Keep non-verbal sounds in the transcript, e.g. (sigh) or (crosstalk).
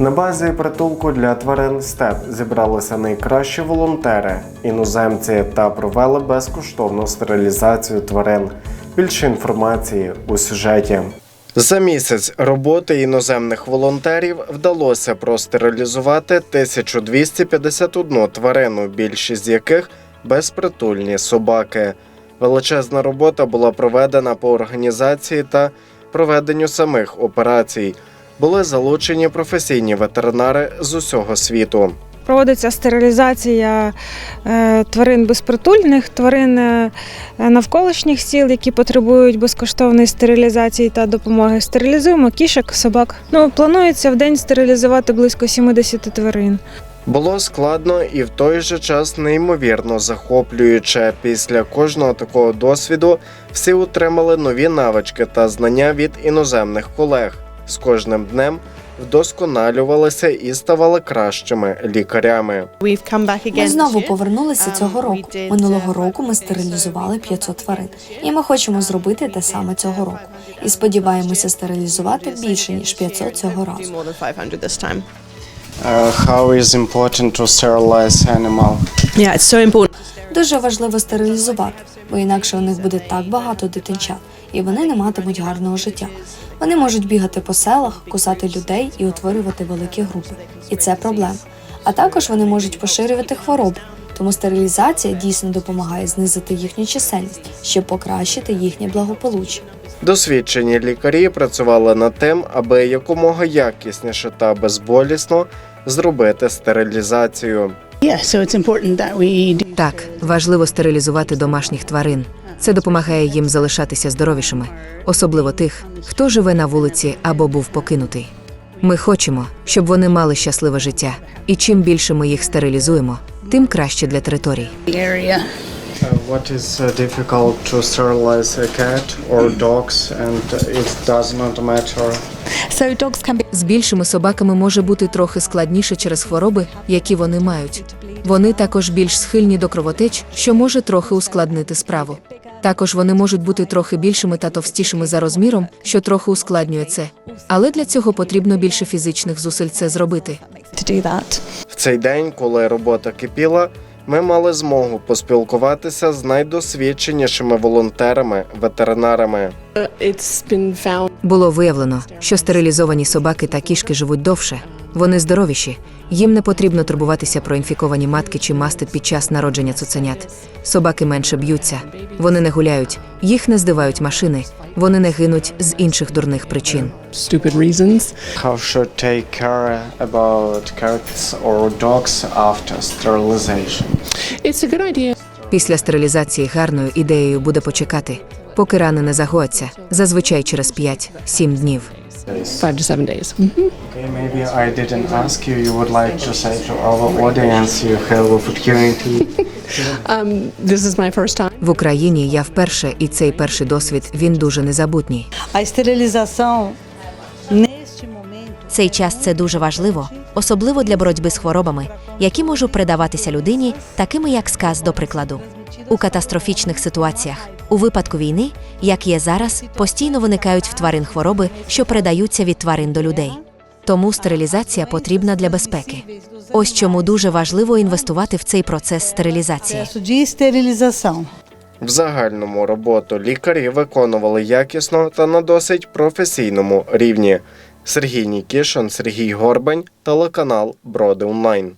На базі притулку для тварин степ зібралися найкращі волонтери, іноземці та провели безкоштовну стерилізацію тварин. Більше інформації у сюжеті. За місяць роботи іноземних волонтерів вдалося простерилізувати 1251 тварину, більшість з яких безпритульні собаки. Величезна робота була проведена по організації та проведенню самих операцій. Були залучені професійні ветеринари з усього світу. Проводиться стерилізація е, тварин безпритульних, тварин е, навколишніх сіл, які потребують безкоштовної стерилізації та допомоги. Стерилізуємо кішок, собак. Ну, планується в день стерилізувати близько 70 тварин. Було складно і в той же час неймовірно захоплююче. Після кожного такого досвіду всі отримали нові навички та знання від іноземних колег. З кожним днем вдосконалювалися і ставали кращими лікарями. Ми знову повернулися цього року. Минулого року ми стерилізували 500 тварин, і ми хочемо зробити те саме цього року. І сподіваємося стерилізувати більше ніж 500 цього разу. how is important to sterilize animal? Yeah, it's so important. Дуже важливо стерилізувати, бо інакше у них буде так багато дитинчат, і вони не матимуть гарного життя. Вони можуть бігати по селах, кусати людей і утворювати великі групи. І це проблема. А також вони можуть поширювати хвороби. Тому стерилізація дійсно допомагає знизити їхню чисельність, щоб покращити їхнє благополуччя. Досвідчені лікарі працювали над тим, аби якомога якісніше та безболісно зробити стерилізацію. Так, важливо стерилізувати домашніх тварин. Це допомагає їм залишатися здоровішими, особливо тих, хто живе на вулиці або був покинутий. Ми хочемо, щоб вони мали щасливе життя, і чим більше ми їх стерилізуємо, тим краще для територій. Uh, what is uh, difficult to sterilize a cat or dogs, and it does not matter. So dogs can be З більшими собаками може бути трохи складніше через хвороби, які вони мають. Вони також більш схильні до кровотеч, що може трохи ускладнити справу. Також вони можуть бути трохи більшими та товстішими за розміром, що трохи ускладнює це. Але для цього потрібно більше фізичних зусиль це зробити. В цей день, коли робота кипіла, ми мали змогу поспілкуватися з найдосвідченішими волонтерами, ветеринарами. Було виявлено, що стерилізовані собаки та кішки живуть довше. Вони здоровіші. Їм не потрібно турбуватися про інфіковані матки чи мастит під час народження цуценят. Собаки менше б'ються, вони не гуляють, їх не здивають машини, вони не гинуть з інших дурних причин. stupid reasons. How should take care about cats or dogs after sterilization? It's a good idea. Після стерилізації гарною ідеєю буде почекати, поки рани не загояться, зазвичай через 5-7 днів. Five to seven days. Okay, maybe I didn't ask you. You would like to say to our audience you have opportunity. (laughs) Um, this is my first time. В Україні я вперше, і цей перший досвід він дуже незабутній. Neste momento, Цей час це дуже важливо, особливо для боротьби з хворобами, які можуть передаватися людині, такими як сказ, до прикладу. У катастрофічних ситуаціях, у випадку війни, як є зараз, постійно виникають в тварин хвороби, що передаються від тварин до людей. Тому стерилізація потрібна для безпеки. Ось чому дуже важливо інвестувати в цей процес стерилізації. В загальному роботу лікарі виконували якісно та на досить професійному рівні. Сергій Нікішин, Сергій Горбань, телеканал Броди Онлайн.